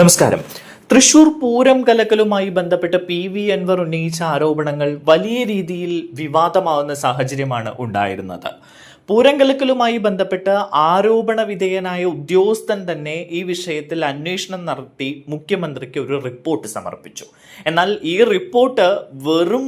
നമസ്കാരം. തൃശൂർ പൂരം കലക്കലുമായി ബന്ധപ്പെട്ട് P V Anwar ഉന്നയിച്ച ആരോപണങ്ങൾ വലിയ രീതിയിൽ വിവാദമാവുന്ന സാഹചര്യമാണ് ഉണ്ടായിരുന്നത്. പൂരം കലക്കലുമായി ബന്ധപ്പെട്ട് ആരോപണ വിധേയനായ ഉദ്യോഗസ്ഥൻ തന്നെ ഈ വിഷയത്തിൽ അന്വേഷണം നടത്തി മുഖ്യമന്ത്രിക്ക് ഒരു റിപ്പോർട്ട് സമർപ്പിച്ചു. എന്നാൽ ഈ റിപ്പോർട്ട് വെറും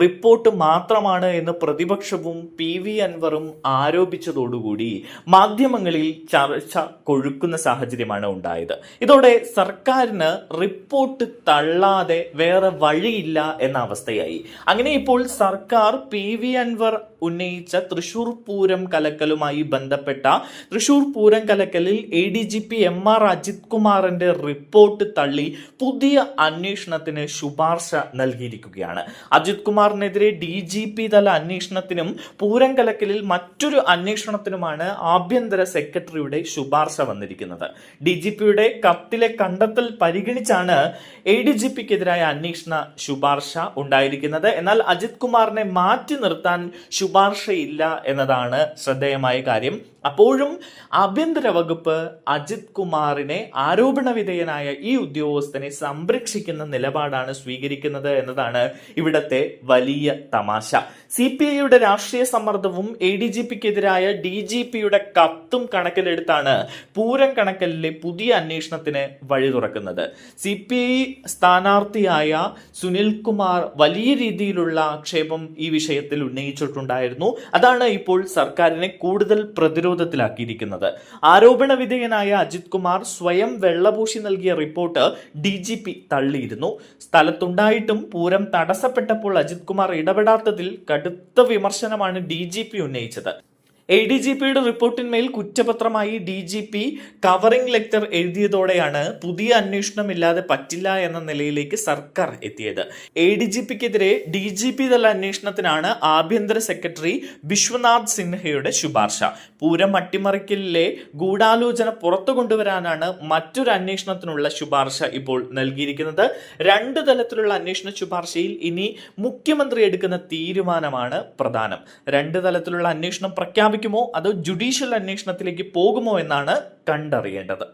റിപ്പോർട്ട് മാത്രമാണ് എന്ന് പ്രതിപക്ഷവും പി വി അൻവറും ആരോപിച്ചതോടുകൂടി മാധ്യമങ്ങളിൽ ചർച്ച കൊഴുക്കുന്ന സാഹചര്യമാണ് ഉണ്ടായത്. ഇതോടെ സർക്കാരിന് റിപ്പോർട്ട് തള്ളാതെ വേറെ വഴിയില്ല എന്ന അവസ്ഥയായി. അങ്ങനെ ഇപ്പോൾ സർക്കാർ പി വി അൻവർ ഉന്നയിച്ച തൃശൂർ പൂരം കലക്കലുമായി ബന്ധപ്പെട്ട Thrissur Pooram കലക്കലിൽ A D G P M R Ajith കുമാറിന്റെ റിപ്പോർട്ട് തള്ളി പുതിയ അന്വേഷണത്തിന് ശുപാർശ നൽകിയിരിക്കുകയാണ്. അജിത് കുമാറിനെതിരെ ഡി ജി പി തല അന്വേഷണത്തിനും പൂരം കലക്കലിൽ മറ്റൊരു അന്വേഷണത്തിനുമാണ് ആഭ്യന്തര സെക്രട്ടറിയുടെ ശുപാർശ വന്നിരിക്കുന്നത്. ഡി ജി പിയുടെ കത്തിലെ കണ്ടെത്തൽ പരിഗണിച്ചാണ് എ ഡി ജി പിക്കെതിരായ അന്വേഷണ ശുപാർശ ഉണ്ടായിരിക്കുന്നത്. എന്നാൽ അജിത് കുമാറിനെ മാറ്റി നിർത്താൻ ശുപാർശയില്ല എന്നതാണ് ശ്രദ്ധേയമായ കാര്യം. അപ്പോഴും ആഭ്യന്തര വകുപ്പ് അജിത് കുമാറിനെ ആരോപണ വിധേയനായ ഈ ഉദ്യോഗസ്ഥനെ സംരക്ഷിക്കുന്ന നിലപാടാണ് സ്വീകരിക്കുന്നത് എന്നതാണ് ഇവിടത്തെ വലിയ തമാശ. സി പി ഐയുടെ രാഷ്ട്രീയ സമ്മർദ്ദവും എ ഡി ജി പിക്കെതിരായ ഡി ജി പിയുടെ കത്തും കണക്കിലെടുത്താണ് പൂരം കണക്കലിലെ പുതിയ അന്വേഷണത്തിന് വഴി തുറക്കുന്നത്. സി പി ഐ സ്ഥാനാർത്ഥിയായ സുനിൽ കുമാർ വലിയ രീതിയിലുള്ള ആക്ഷേപം ഈ വിഷയത്തിൽ ഉന്നയിച്ചിട്ടുണ്ടായിരുന്നു. അതാണ് ഇപ്പോൾ സർക്കാരിനെ കൂടുതൽ പ്രതിരോധത്തിലാക്കിയിരിക്കുന്നത്. ആരോപണ വിധേയനായ അജിത് കുമാർ സ്വയം വെള്ളപൂശി നൽകിയ റിപ്പോർട്ട് ഡി ജി പി തള്ളിയിരുന്നു. സ്ഥലത്തുണ്ടായിട്ടും പൂരം തടസ്സപ്പെട്ടപ്പോൾ അജിത് കുമാർ ഇടപെടാത്തതിൽ കടുത്ത വിമർശനമാണ് ഡി ജി പി ഉന്നയിച്ചത്. എ ഡി ജി പിയുടെ റിപ്പോർട്ടിന്മേൽ കുറ്റപത്രമായി D G P covering letter എഴുതിയതോടെയാണ് പുതിയ അന്വേഷണം ഇല്ലാതെ പറ്റില്ല എന്ന നിലയിലേക്ക് സർക്കാർ എത്തിയത്. എ ഡി ജി പിക്കെതിരെ ഡി ജി പി തല അന്വേഷണത്തിനാണ് ആഭ്യന്തര സെക്രട്ടറി വിശ്വനാഥ് സിൻഹയുടെ ശുപാർശ. പൂരം അട്ടിമറിക്കലിലെ ഗൂഢാലോചന പുറത്തു കൊണ്ടുവരാനാണ് മറ്റൊരു അന്വേഷണത്തിനുള്ള ശുപാർശ ഇപ്പോൾ നൽകിയിരിക്കുന്നത്. രണ്ട് തലത്തിലുള്ള അന്വേഷണ ശുപാർശയിൽ ഇനി മുഖ്യമന്ത്രി എടുക്കുന്ന തീരുമാനമാണ് പ്രധാനം. രണ്ട് തലത്തിലുള്ള അന്വേഷണം പ്രഖ്യാപിക്കുമോ അതോ ജുഡീഷ്യൽ അന്വേഷണത്തിലേക്ക് പോകുമോ എന്നാണ് കണ്ടറിയേണ്ടത്.